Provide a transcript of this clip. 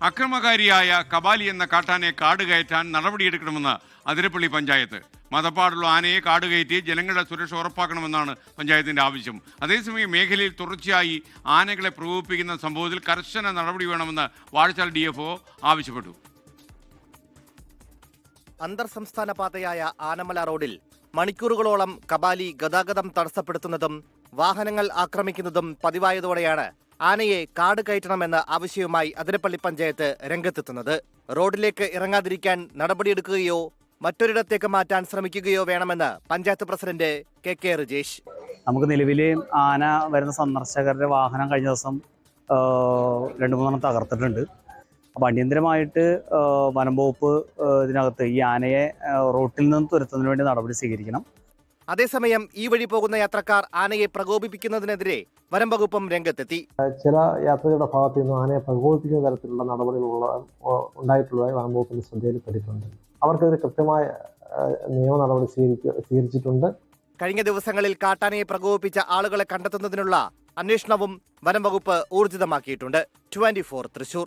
അക്രമകാരിയായ കബാലി എന്ന കാട്ടാനെ കാട് കയറ്റാൻ നടപടിയെടുക്കണമെന്ന് അതിരപ്പള്ളി പഞ്ചായത്ത്. മതപ്പാടുള്ള ആനയെ കാട് കയറ്റി ജനങ്ങളുടെ സുരക്ഷ ഉറപ്പാക്കണമെന്നാണ് പഞ്ചായത്തിന്റെ ആവശ്യം. അതേസമയം മേഖലയിൽ തുടർച്ചയായി ആനകളെ പ്രകോപിപ്പിക്കുന്ന സംഭവത്തിൽ കർശന നടപടി വേണമെന്ന് വാഴച്ചാൽ ഡി ആവശ്യപ്പെട്ടു. അന്തർ സംസ്ഥാന പാതയായ ആനമല റോഡിൽ മണിക്കൂറുകളോളം കബാലി ഗതാഗതം തടസ്സപ്പെടുത്തുന്നതും വാഹനങ്ങൾ ആക്രമിക്കുന്നതും പതിവായതോടെയാണ് ആനയെ കാട് കയറ്റണമെന്ന ആവശ്യവുമായി അതിരപ്പള്ളി പഞ്ചായത്ത് രംഗത്തെത്തുന്നത്. റോഡിലേക്ക് ഇറങ്ങാതിരിക്കാൻ നടപടിയെടുക്കുകയോ മറ്റൊരിടത്തേക്ക് മാറ്റാൻ ശ്രമിക്കുകയോ വേണമെന്ന് panchayat president K K Rijesh. നമുക്ക് നിലവിൽ ആന വരുന്ന സന്ദർശകരുടെ വാഹനം കഴിഞ്ഞ ദിവസം രണ്ടു മൂന്നെണ്ണം തകർത്തിട്ടുണ്ട്. അപ്പോൾ അടിയന്തരമായിട്ട് വനം വകുപ്പ് ഇതിനകത്ത് ഈ ആനയെ റോട്ടിൽ നിന്ന് തുരത്തുന്നതിന് വേണ്ടി നടപടി സ്വീകരിക്കണം. അതേസമയം ഈ വഴി പോകുന്ന യാത്രക്കാർ ആനയെ പ്രകോപിപ്പിക്കുന്നതിനെതിരെ വനം വകുപ്പും രംഗത്തെത്തി. ചില യാത്രികരുടെ ഭാഗത്തു നിന്ന് ആനയെ പ്രകോപിപ്പിക്കുന്ന തരത്തിലുള്ള നടപടികളുള്ള ഉണ്ടായിട്ടുള്ളതായി വനം വകുപ്പിന്റെ ശ്രദ്ധയിൽപ്പെട്ടിട്ടുണ്ട്. അവർക്കെതിരെ കൃത്യമായ നിയമ നടപടി സ്വീകരിച്ചിട്ടുണ്ട്. കഴിഞ്ഞ ദിവസങ്ങളിൽ കാട്ടാനയെ പ്രകോപിപ്പിച്ച ആളുകളെ കണ്ടെത്തുന്നതിനുള്ള അന്വേഷണവും വനം വകുപ്പ് ഊർജിതമാക്കിയിട്ടുണ്ട്. Twenty four Thrissur.